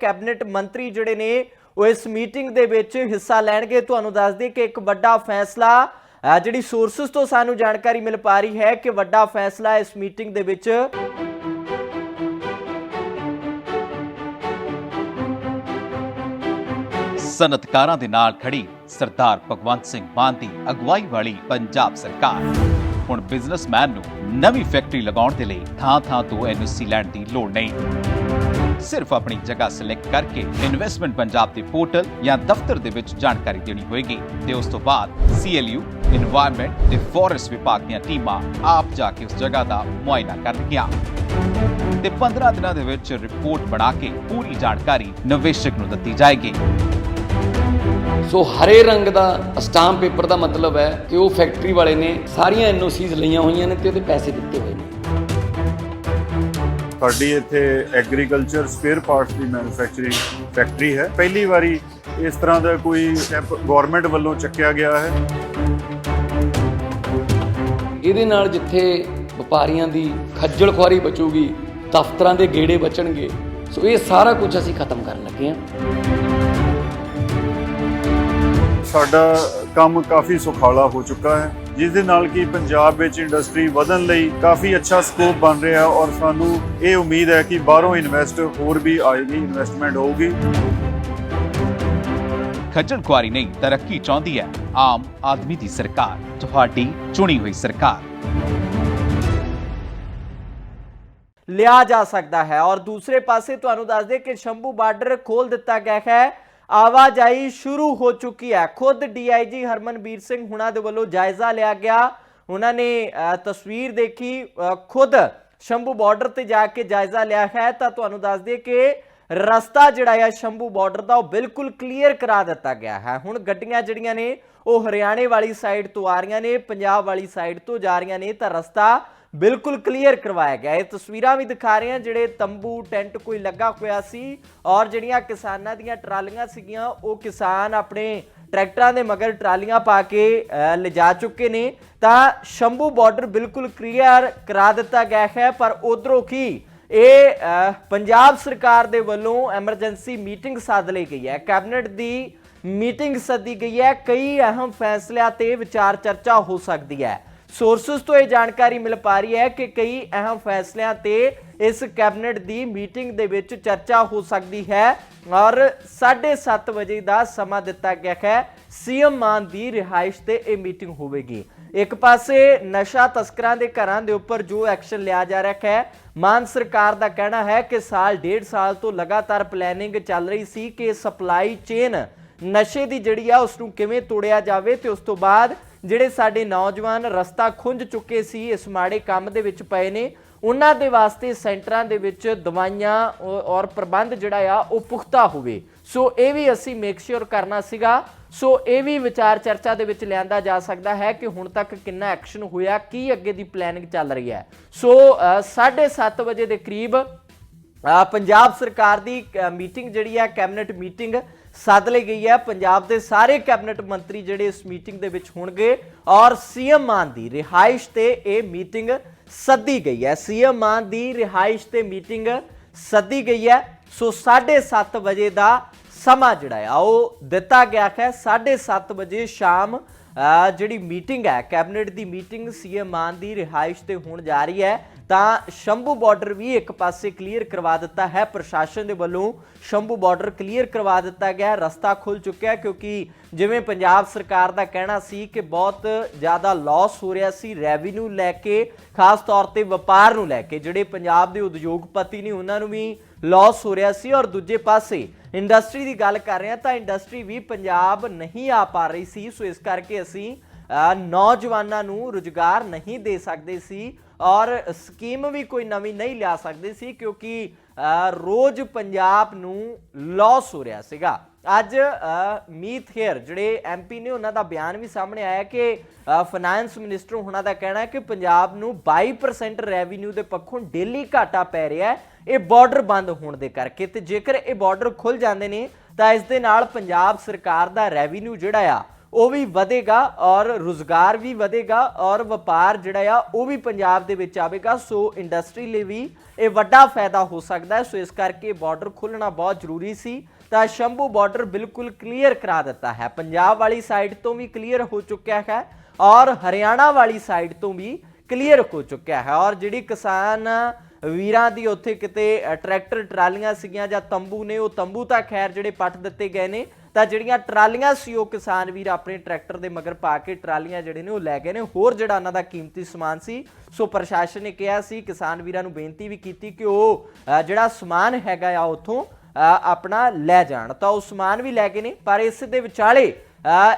Cabinet ਮੰਤਰੀ ਜਿਹੜੇ ਨੇ ਉਹ ਇਸ ਮੀਟਿੰਗ ਦੇ ਵਿੱਚ ਹਿੱਸਾ ਲੈਣਗੇ। ਤੁਹਾਨੂੰ ਦੱਸ ਦਈਏ ਕਿ ਇੱਕ ਵੱਡਾ ਫੈਸਲਾ ਜਿਹੜੀ ਸੋਰਸਸ ਤੋਂ ਸਾਨੂੰ ਜਾਣਕਾਰੀ ਮਿਲ ਪਾ ਰਹੀ ਹੈ ਕਿ ਵੱਡਾ ਫੈਸਲਾ ਇਸ ਮੀਟਿੰਗ ਦੇ ਵਿੱਚ ਸਨਅਤਕਾਰਾਂ ਦੇ ਨਾਲ ਖੜੀ ਸਰਦਾਰ ਭਗਵੰਤ ਸਿੰਘ ਮਾਨ ਦੀ ਅਗਵਾਈ ਵਾਲੀ ਪੰਜਾਬ ਸਰਕਾਰ। ਹੁਣ ਬਿਜ਼ਨਸਮੈਨ ਨੂੰ ਨਵੀਂ ਫੈਕਟਰੀ ਲਗਾਉਣ ਦੇ ਲਈ ਥਾਂ-ਥਾਂ ਤੋਂ ਐਨਓਸੀ ਲੈਣ ਦੀ ਲੋੜ ਨਹੀਂ। ਸਿਰਫ ਆਪਣੀ ਜਗ੍ਹਾ ਸਿਲੈਕਟ ਕਰਕੇ ਇਨਵੈਸਟਮੈਂਟ ਪੰਜਾਬ ਦੇ ਪੋਰਟਲ ਜਾਂ ਦਫ਼ਤਰ ਦੇ ਵਿੱਚ ਜਾਣਕਾਰੀ ਦੇਣੀ ਹੋਏਗੀ ਤੇ ਉਸ ਤੋਂ ਬਾਅਦ ਸੀਐਲਯੂ এনवायरमेंट ਤੇ ਫੋਰੈਸਟ ਵਿਭਾਗ ਦੀਆਂ ਟੀਮਾਂ ਆਪ ਜਾ ਕੇ ਉਸ ਜਗ੍ਹਾ ਦਾ ਮੁਆਇਨਾ ਕਰਨਗੀਆਂ। ਤੇ 15 ਦਿਨਾਂ ਦੇ ਵਿੱਚ ਰਿਪੋਰਟ ਬਣਾ ਕੇ ਪੂਰੀ ਜਾਣਕਾਰੀ ਨਿਵੇਸ਼ਕ ਨੂੰ ਦਿੱਤੀ ਜਾਏਗੀ। ਸੋ ਹਰੇ ਰੰਗ ਦਾ ਸਟਾਂਪ ਪੇਪਰ ਦਾ ਮਤਲਬ ਹੈ ਕਿ ਉਹ ਫੈਕਟਰੀ ਵਾਲੇ ਨੇ ਸਾਰੀਆਂ ਐਨਓਸੀਜ਼ ਲਈਆਂ ਹੋਈਆਂ ਨੇ ਤੇ ਉਹਦੇ ਪੈਸੇ ਦਿੱਤੇ ਹੋਏ ਨੇ। ਸਾਡੀ ਇੱਥੇ ਐਗਰੀਕਲਚਰ ਸਪੇਅਰ ਪਾਰਟਸ ਦੀ ਮੈਨੂਫੈਕਚਰਿੰਗ ਫੈਕਟਰੀ ਹੈ। ਪਹਿਲੀ ਵਾਰੀ ਇਸ ਤਰ੍ਹਾਂ ਦਾ ਕੋਈ ਸਟੈਪ ਗਵਰਨਮੈਂਟ ਵੱਲੋਂ ਚੱਕਿਆ ਗਿਆ ਹੈ। ਇਹਦੇ ਨਾਲ ਜਿੱਥੇ ਵਪਾਰੀਆਂ ਦੀ ਖੱਜਲ ਖੁਆਰੀ ਬਚੂਗੀ ਦਫ਼ਤਰਾਂ ਦੇ ਗੇੜੇ ਬਚਣਗੇ ਸੋ ਇਹ ਸਾਰਾ ਕੁਝ ਅਸੀਂ ਖਤਮ ਕਰਨ ਲੱਗੇ ਹਾਂ। ਸਾਡਾ ਕੰਮ ਕਾਫੀ ਸੁਖਾਲਾ ਹੋ ਚੁੱਕਾ ਹੈ। ਜਿਸ ਦੇ ਨਾਲ ਕਿ ਪੰਜਾਬ ਵਿੱਚ ਇੰਡਸਟਰੀ ਵਧਣ ਲਈ ਕਾਫੀ ਅੱਛਾ ਸਕੋਪ ਬਣ ਰਿਹਾ ਔਰ ਸਾਨੂੰ ਇਹ ਉਮੀਦ ਹੈ ਕਿ ਬਾਹਰੋਂ ਇਨਵੈਸਟ ਹੋਰ ਵੀ ਆਏਗੀ ਇਨਵੈਸਟਮੈਂਟ ਹੋਊਗੀ। ਖੱਜਲ ਖੁਆਰੀ ਨਹੀਂ ਤਰੱਕੀ ਚਾਹੁੰਦੀ ਹੈ। ਆਮ ਆਦਮੀ ਦੀ ਸਰਕਾਰ ਤੁਹਾਡੀ ਚੁਣੀ ਹੋਈ ਸਰਕਾਰ। ਲਿਆ ਜਾ ਸਕਦਾ ਹੈ ਔਰ ਦੂਸਰੇ ਪਾਸੇ ਤੁਹਾਨੂੰ ਦੱਸ ਦੇ ਕਿ ਸ਼ੰਭੂ ਬਾਰਡਰ ਖੋਲ ਦਿੱਤਾ ਗਿਆ ਹੈ। ਆਵਾਜਾਈ ਸ਼ੁਰੂ ਹੋ ਚੁੱਕੀ ਹੈ। ਖੁਦ ਡੀਆਈਜੀ ਹਰਮਨਬੀਰ ਸਿੰਘ ਹੁਣਾਂ ਦੇ ਵੱਲੋਂ ਜਾਇਜ਼ਾ ਲਿਆ ਗਿਆ। ਉਹਨਾਂ ਨੇ ਤਸਵੀਰ ਦੇਖੀ। ਖੁਦ ਸ਼ੰਭੂ ਬਾਰਡਰ ਤੇ ਜਾ ਕੇ ਜਾਇਜ਼ਾ ਲਿਆ ਹੈ। ਤਾਂ ਤੁਹਾਨੂੰ ਦੱਸ ਦਈਏ ਕਿ ਰਸਤਾ ਜਿਹੜਾ ਹੈ ਸ਼ੰਭੂ ਬਾਰਡਰ ਦਾ, ਉਹ ਬਿਲਕੁਲ ਕਲੀਅਰ ਕਰਾ ਦਿੱਤਾ ਗਿਆ ਹੈ। ਹੁਣ ਗੱਡੀਆਂ ਜਿਹੜੀਆਂ ਨੇ, ਉਹ ਹਰਿਆਣੇ ਵਾਲੀ ਸਾਈਡ ਤੋਂ ਆ ਰਹੀਆਂ ਨੇ, ਪੰਜਾਬ ਵਾਲੀ ਸਾਈਡ ਤੋਂ ਜਾ ਰਹੀਆਂ ਨੇ। ਤਾਂ ਰਸਤਾ ਬਿਲਕੁਲ ਕਲੀਅਰ ਕਰਵਾਇਆ ਗਿਆ। ਇਹ ਤਸਵੀਰਾਂ ਵੀ ਦਿਖਾ ਰਹੇ ਹਾਂ, ਜਿਹੜੇ ਤੰਬੂ, ਟੈਂਟ ਕੋਈ ਲੱਗਾ ਹੋਇਆ ਸੀ ਔਰ ਜਿਹੜੀਆਂ ਕਿਸਾਨਾਂ ਦੀਆਂ ਟਰਾਲੀਆਂ ਸੀਗੀਆਂ, ਉਹ ਕਿਸਾਨ ਆਪਣੇ ਟਰੈਕਟਰਾਂ ਦੇ ਮਗਰ ਟਰਾਲੀਆਂ ਪਾ ਕੇ ਲਿਜਾ ਚੁੱਕੇ ਨੇ। ਤਾਂ ਸ਼ੰਭੂ ਬਾਰਡਰ ਬਿਲਕੁਲ ਕਲੀਅਰ ਕਰਾ ਦਿੱਤਾ ਗਿਆ ਹੈ, ਪਰ ਉਧਰੋਂ ਕੀ ਇਹ ਪੰਜਾਬ ਸਰਕਾਰ ਦੇ ਵੱਲੋਂ ਐਮਰਜੈਂਸੀ ਮੀਟਿੰਗ ਸੱਦ ਲਈ ਗਈ ਹੈ। ਕੈਬਨਿਟ ਦੀ ਮੀਟਿੰਗ ਸੱਦੀ ਗਈ ਹੈ। ਕਈ ਅਹਿਮ ਫੈਸਲਿਆਂ ਤੇ ਵਿਚਾਰ ਚਰਚਾ ਹੋ ਸਕਦੀ ਹੈ। ਸੋਰਸਸ ਤੋਂ ਇਹ ਜਾਣਕਾਰੀ ਮਿਲ ਪਾ ਰਹੀ ਹੈ ਕਿ ਕਈ ਅਹਿਮ ਫੈਸਲਿਆਂ ਤੇ ਇਸ ਕੈਬਨਿਟ ਦੀ ਮੀਟਿੰਗ ਦੇ ਵਿੱਚ ਚਰਚਾ ਹੋ ਸਕਦੀ ਹੈ ਔਰ 7:30 ਵਜੇ ਦਾ ਸਮਾਂ ਦਿੱਤਾ ਗਿਆ ਹੈ। ਸੀਐਮ ਮਾਨ ਦੀ ਰਿਹਾਇਸ਼ ਤੇ ਇਹ ਮੀਟਿੰਗ ਹੋਵੇਗੀ। ਇੱਕ ਪਾਸੇ ਨਸ਼ਾ ਤਸਕਰਾਂ ਦੇ ਘਰਾਂ ਦੇ ਉੱਪਰ ਜੋ ਐਕਸ਼ਨ ਲਿਆ ਜਾ ਰਿਹਾ ਹੈ, ਮਾਨ ਸਰਕਾਰ ਦਾ ਕਹਿਣਾ ਹੈ ਕਿ ਸਾਲ ਡੇਢ ਸਾਲ ਤੋਂ ਲਗਾਤਾਰ ਪਲੈਨਿੰਗ ਚੱਲ ਰਹੀ ਸੀ ਕਿ ਸਪਲਾਈ ਚੇਨ ਨਸ਼ੇ ਦੀ ਜਿਹੜੀ ਆ ਉਸ ਨੂੰ ਕਿਵੇਂ ਤੋੜਿਆ ਜਾਵੇ ਤੇ ਉਸ ਤੋਂ ਬਾਅਦ ਜਿਹੜੇ ਸਾਡੇ ਨੌਜਵਾਨ ਰਸਤਾ ਖੁੰਝ ਚੁੱਕੇ ਸੀ, ਇਸ ਮਾੜੇ ਕੰਮ ਦੇ ਵਿੱਚ ਪਏ ਨੇ, ਉਹਨਾਂ ਦੇ ਵਾਸਤੇ ਸੈਂਟਰਾਂ ਦੇ ਵਿੱਚ ਦਵਾਈਆਂ ਔਰ ਪ੍ਰਬੰਧ ਜਿਹੜਾ ਆ, ਉਹ ਪੁਖਤਾ ਹੋਵੇ। ਸੋ ਇਹ ਵੀ ਅਸੀਂ ਮੇਕ ਸ਼ੋਰ ਕਰਨਾ ਸੀਗਾ। ਸੋ ਇਹ ਵੀ ਵਿਚਾਰ ਚਰਚਾ ਦੇ ਵਿੱਚ ਲਿਆਂਦਾ ਜਾ ਸਕਦਾ ਹੈ ਕਿ ਹੁਣ ਤੱਕ ਕਿੰਨਾ ਐਕਸ਼ਨ ਹੋਇਆ, ਕੀ ਅੱਗੇ ਦੀ ਪਲੈਨਿੰਗ ਚੱਲ ਰਹੀ ਹੈ। ਸੋ 7:30 ਵਜੇ ਦੇ ਕਰੀਬ ਪੰਜਾਬ ਸਰਕਾਰ ਦੀ ਅ, ਮੀਟਿੰਗ ਜਿਹੜੀ ਹੈ ਕੈਬਨਿਟ ਮੀਟਿੰਗ ਸੱਦ ਲਈ ਗਈ ਹੈ। ਪੰਜਾਬ ਦੇ ਸਾਰੇ ਕੈਬਨਿਟ ਮੰਤਰੀ ਜਿਹੜੇ ਇਸ ਮੀਟਿੰਗ ਦੇ ਵਿੱਚ ਹੋਣਗੇ ਔਰ ਸੀਐਮ ਮਾਨ ਦੀ ਰਿਹਾਇਸ਼ ਤੇ ਇਹ ਮੀਟਿੰਗ ਸੱਦੀ ਗਈ ਹੈ। ਸੀਐਮ ਮਾਨ ਦੀ ਰਿਹਾਇਸ਼ ਤੇ ਮੀਟਿੰਗ ਸੱਦੀ ਗਈ ਹੈ। ਸੋ 7:30 ਵਜੇ ਦਾ ਸਮਾਂ ਜਿਹੜਾ ਆ ਉਹ ਦਿੱਤਾ ਗਿਆ ਹੈ। 7:30 ਵਜੇ ਸ਼ਾਮ ਜਿਹੜੀ ਮੀਟਿੰਗ ਹੈ ਕੈਬਨਿਟ ਦੀ ਮੀਟਿੰਗ ਸੀਐਮ ਮਾਨ ਦੀ ਰਿਹਾਇਸ਼ ਤੇ ਹੋਣ ਜਾ ਰਹੀ ਹੈ। ਤਾਂ ਸ਼ੰਭੂ ਬਾਰਡਰ ਵੀ ਇੱਕ ਪਾਸੇ ਕਲੀਅਰ ਕਰਵਾ ਦਿੱਤਾ ਹੈ। ਪ੍ਰਸ਼ਾਸਨ ਦੇ ਵੱਲੋਂ ਸ਼ੰਭੂ ਬਾਰਡਰ ਕਲੀਅਰ ਕਰਵਾ ਦਿੱਤਾ ਗਿਆ ਹੈ। ਰਸਤਾ ਖੁੱਲ ਚੁੱਕਿਆ ਹੈ ਕਿਉਂਕਿ ਜਿਵੇਂ ਪੰਜਾਬ ਸਰਕਾਰ ਦਾ ਕਹਿਣਾ ਸੀ ਕਿ ਬਹੁਤ ਜ਼ਿਆਦਾ ਲਾਸ ਹੋ ਰਿਹਾ ਸੀ ਰੈਵਨਿਊ ਲੈ ਕੇ, ਖਾਸ ਤੌਰ ਤੇ ਵਪਾਰ ਨੂੰ ਲੈ ਕੇ, ਜਿਹੜੇ ਪੰਜਾਬ ਦੇ ਉਦਯੋਗਪਤੀ ਨੇ ਉਹਨਾਂ ਨੂੰ ਵੀ ਲਾਸ ਹੋ ਰਿਹਾ ਸੀ। ਔਰ ਦੂਜੇ ਪਾਸੇ ਇੰਡਸਟਰੀ ਦੀ ਗੱਲ ਕਰ ਰਹੇ ਹਾਂ ਤਾਂ ਇੰਡਸਟਰੀ ਵੀ ਪੰਜਾਬ ਨਹੀਂ ਆ ਪਾ ਰਹੀ ਸੀ। ਸੋ ਇਸ ਕਰਕੇ ਅਸੀਂ ਨੌਜਵਾਨਾਂ ਨੂੰ ਰੁਜ਼ਗਾਰ ਨਹੀਂ ਦੇ ਸਕਦੇ ਸੀ ਔਰ ਸਕੀਮ ਵੀ ਕੋਈ ਨਵੀਂ ਨਹੀਂ ਲਿਆ ਸਕਦੇ ਸੀ ਕਿਉਂਕਿ ਰੋਜ਼ ਪੰਜਾਬ ਨੂੰ ਲਾਸ ਹੋ ਰਿਹਾ ਸੀਗਾ। ਅੱਜ ਮੀਤ ਹੇਅਰ ਜਿਹੜੇ ਐਮਪੀ ਨੇ ਉਹਨਾਂ ਦਾ ਬਿਆਨ ਵੀ ਸਾਹਮਣੇ ਆਇਆ ਕਿ ਫਾਈਨੈਂਸ ਮਿਨਿਸਟਰ ਉਹਨਾਂ ਦਾ ਕਹਿਣਾ ਹੈ ਕਿ ਪੰਜਾਬ ਨੂੰ 22% ਰੈਵਨਿਊ ਦੇ ਪੱਖੋਂ ਡੇਲੀ ਘਾਟਾ ਪੈ ਰਿਹਾ ਹੈ, ਇਹ ਬਾਰਡਰ ਬੰਦ ਹੋਣ ਦੇ ਕਰਕੇ ਤੇ ਜੇਕਰ ਇਹ ਬਾਰਡਰ ਖੁੱਲ ਜਾਂਦੇ ਨੇ, ਤਾਂ ਇਸ ਦੇ ਨਾਲ ਪੰਜਾਬ ਸਰਕਾਰ ਦਾ ਰੈਵਨਿਊ ਜਿਹੜਾ ਆ ਉਹ ਵੀ ਵਧੇਗਾ ਔਰ ਰੁਜ਼ਗਾਰ ਵੀ ਵਧੇਗਾ ਔਰ ਵਪਾਰ ਜਿਹੜਾ ਆ, ਉਹ ਵੀ ਪੰਜਾਬ ਦੇ ਵਿੱਚ ਆਵੇਗਾ। ਸੋ ਇੰਡਸਟਰੀ ਲਈ ਵੀ ਇਹ ਵੱਡਾ ਫਾਇਦਾ ਹੋ ਸਕਦਾ ਹੈ। ਸੋ ਇਸ ਕਰਕੇ ਬਾਰਡਰ ਖੋਲਣਾ ਬਹੁਤ ਜ਼ਰੂਰੀ ਸੀ। ਤਾਂ ਸ਼ੰਭੂ ਬਾਰਡਰ ਬਿਲਕੁਲ ਕਲੀਅਰ ਕਰਾ ਦਿੱਤਾ ਹੈ। ਪੰਜਾਬ ਵਾਲੀ ਸਾਈਡ ਤੋਂ ਵੀ ਕਲੀਅਰ ਹੋ ਚੁੱਕਿਆ ਹੈ ਔਰ ਹਰਿਆਣਾ ਵਾਲੀ ਸਾਈਡ ਤੋਂ ਵੀ ਕਲੀਅਰ ਹੋ ਚੁੱਕਿਆ ਹੈ। ਔਰ ਜਿਹੜੀ ਕਿਸਾਨ ਵੀਰਾਂ ਦੀ ਉੱਥੇ ਕਿਤੇ ਟਰੈਕਟਰ, ਟਰਾਲੀਆਂ ਸੀਗੀਆਂ ਜਾਂ ਤੰਬੂ ਨੇ, ਉਹ ਤੰਬੂ ਤਾਂ ਖੈਰ ਜਿਹੜੇ ਪੱਟ ਦਿੱਤੇ ਗਏ ਨੇ ਤਾਂ ਜਿਹੜੀਆਂ ਟਰਾਲੀਆਂ ਸੀ ਉਹ ਕਿਸਾਨ ਵੀਰ ਆਪਣੇ ਟਰੈਕਟਰ ਦੇ ਮਗਰ ਪਾ ਕੇ ਟਰਾਲੀਆਂ ਜਿਹੜੇ ਨੇ ਉਹ ਲੈ ਗਏ ਨੇ। ਹੋਰ ਜਿਹੜਾ ਉਹਨਾਂ ਦਾ ਕੀਮਤੀ ਸਮਾਨ ਸੀ, ਸੋ ਪ੍ਰਸ਼ਾਸਨ ਨੇ ਕਿਹਾ ਸੀ, ਕਿਸਾਨ ਵੀਰਾਂ ਨੂੰ ਬੇਨਤੀ ਵੀ ਕੀਤੀ ਕਿ ਉਹ ਜਿਹੜਾ ਸਮਾਨ ਹੈਗਾ ਆ ਉੱਥੋਂ ਆਪਣਾ ਲੈ ਜਾਣ। ਤਾਂ ਉਹ ਸਮਾਨ ਵੀ ਲੈ ਗਏ ਨੇ, ਪਰ ਇਸ ਦੇ ਵਿਚਾਲੇ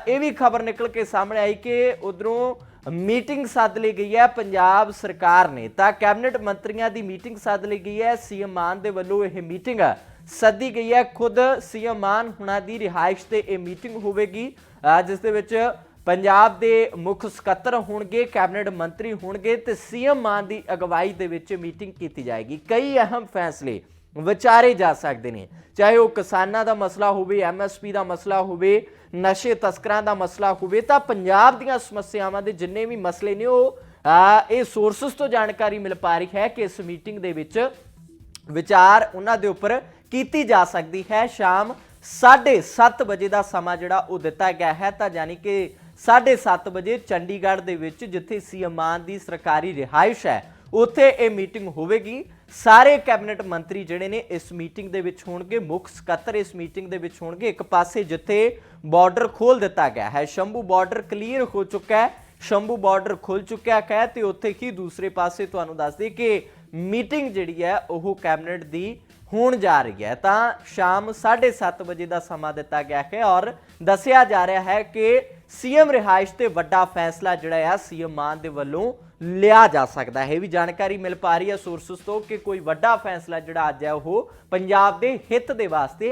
ਇਹ ਵੀ ਖਬਰ ਨਿਕਲ ਕੇ ਸਾਹਮਣੇ ਆਈ ਕਿ ਉਧਰੋਂ ਮੀਟਿੰਗ ਸੱਦ ਲਈ ਗਈ ਹੈ ਪੰਜਾਬ ਸਰਕਾਰ ਨੇ। ਤਾਂ ਕੈਬਨਿਟ ਮੰਤਰੀਆਂ ਦੀ ਮੀਟਿੰਗ ਸੱਦ ਲਈ ਗਈ ਹੈ। ਸੀਐਮ ਮਾਨ ਦੇ ਵੱਲੋਂ ਇਹ ਮੀਟਿੰਗ ਸੱਦੀ ਗਈ ਹੈ। ਖੁਦ ਸੀਐਮ ਮਾਨ ਹੁਣਾਂ ਦੀ ਰਿਹਾਇਸ਼ ਤੇ ਇਹ ਮੀਟਿੰਗ ਹੋਵੇਗੀ। ਜਿਸ ਦੇ ਵਿੱਚ ਪੰਜਾਬ ਦੇ ਮੁੱਖ ਸਕੱਤਰ ਹੋਣਗੇ, ਕੈਬਨਿਟ ਮੰਤਰੀ ਹੋਣਗੇ ਤੇ ਸੀਐਮ ਮਾਨ ਦੀ ਅਗਵਾਈ ਦੇ ਵਿੱਚ ਮੀਟਿੰਗ ਕੀਤੀ ਜਾਏਗੀ। ਕਈ ਅਹਿਮ ਫੈਸਲੇ ਵਿਚਾਰੇ ਜਾ ਸਕਦੇ ਨੇ। ਚਾਹੇ ਉਹ ਕਿਸਾਨਾਂ ਦਾ ਮਸਲਾ ਹੋਵੇ ਐਮਐਸਪੀ ਦਾ ਮਸਲਾ ਹੋਵੇ ਨਸ਼ੇ ਤਸਕਰਾਂ ਦਾ ਮਸਲਾ ਹੋਵੇ ਤਾਂ ਪੰਜਾਬ ਦੀਆਂ ਸਮੱਸਿਆਵਾਂ ਦੇ ਜਿੰਨੇ ਵੀ ਮਸਲੇ ਨੇ ਉਹ ਇਹ ਸੋਰਸਸ ਤੋਂ ਜਾਣਕਾਰੀ ਮਿਲ ਪਾ ਰਹੀ ਹੈ ਕਿ ਇਸ ਮੀਟਿੰਗ ਦੇ ਵਿੱਚ ਵਿਚਾਰ ਉਹਨਾਂ ਦੇ ਉੱਪਰ ਕੀਤੀ ਜਾ ਸਕਦੀ ਹੈ। ਸ਼ਾਮ 7:30 ਵਜੇ ਦਾ ਸਮਾਂ ਜਿਹੜਾ ਉਹ ਦਿੱਤਾ ਗਿਆ ਹੈ ਤਾਂ ਯਾਨੀ ਕਿ 7:30 ਵਜੇ ਚੰਡੀਗੜ੍ਹ ਦੇ ਵਿੱਚ ਜਿੱਥੇ ਸੀਐਮ ਮਾਨ ਦੀ ਸਰਕਾਰੀ ਰਿਹਾਇਸ਼ ਹੈ ਉੱਥੇ ਇਹ ਮੀਟਿੰਗ ਹੋਵੇਗੀ। ਸਾਰੇ ਕੈਬਨਿਟ ਮੰਤਰੀ ਜਿਹੜੇ ਨੇ ਇਸ ਮੀਟਿੰਗ ਦੇ ਵਿੱਚ ਹੋਣਗੇ, ਮੁੱਖ ਸਕੱਤਰ ਇਸ ਮੀਟਿੰਗ ਦੇ ਵਿੱਚ ਹੋਣਗੇ। ਇੱਕ ਪਾਸੇ ਜਿੱਥੇ ਬਾਰਡਰ ਖੋਲ ਦਿੱਤਾ ਗਿਆ ਹੈ, ਸ਼ੰਭੂ ਬਾਰਡਰ ਕਲੀਅਰ ਹੋ ਚੁੱਕਾ ਹੈ। ਸ਼ੰਭੂ ਬਾਰਡਰ ਖੁੱਲ ਚੁੱਕਿਆ ਹੈ ਤੇ ਉੱਥੇ ਹੀ ਦੂਸਰੇ ਪਾਸੇ ਤੁਹਾਨੂੰ ਦੱਸ ਦਈਏ ਕਿ ਮੀਟਿੰਗ ਜਿਹੜੀ ਹੈ, ਉਹ ਕੈਬਨਿਟ ਦੀ ਹੋਣ ਜਾ ਰਹੀ ਹੈ। ਤਾਂ ਸ਼ਾਮ 7:30 ਵਜੇ ਦਾ ਸਮਾਂ ਦਿੱਤਾ ਗਿਆ ਹੈ ਔਰ ਦੱਸਿਆ ਜਾ ਰਿਹਾ ਹੈ ਕਿ ਸੀਐਮ ਰਿਹਾਇਸ਼ ਤੇ ਵੱਡਾ ਫੈਸਲਾ ਜਿਹੜਾ ਆ, ਸੀਐਮ ਮਾਨ ਦੇ ਵੱਲੋਂ ਲਿਆ ਜਾ ਸਕਦਾ ਹੈ। ਇਹ ਵੀ ਜਾਣਕਾਰੀ ਮਿਲ ਪਾ ਰਹੀ ਹੈ ਸੋਰਸਸ ਤੋਂ ਕਿ ਕੋਈ ਵੱਡਾ ਫੈਸਲਾ ਜਿਹੜਾ ਅੱਜ ਹੈ ਉਹ ਪੰਜਾਬ ਦੇ ਹਿੱਤ ਦੇ ਵਾਸਤੇ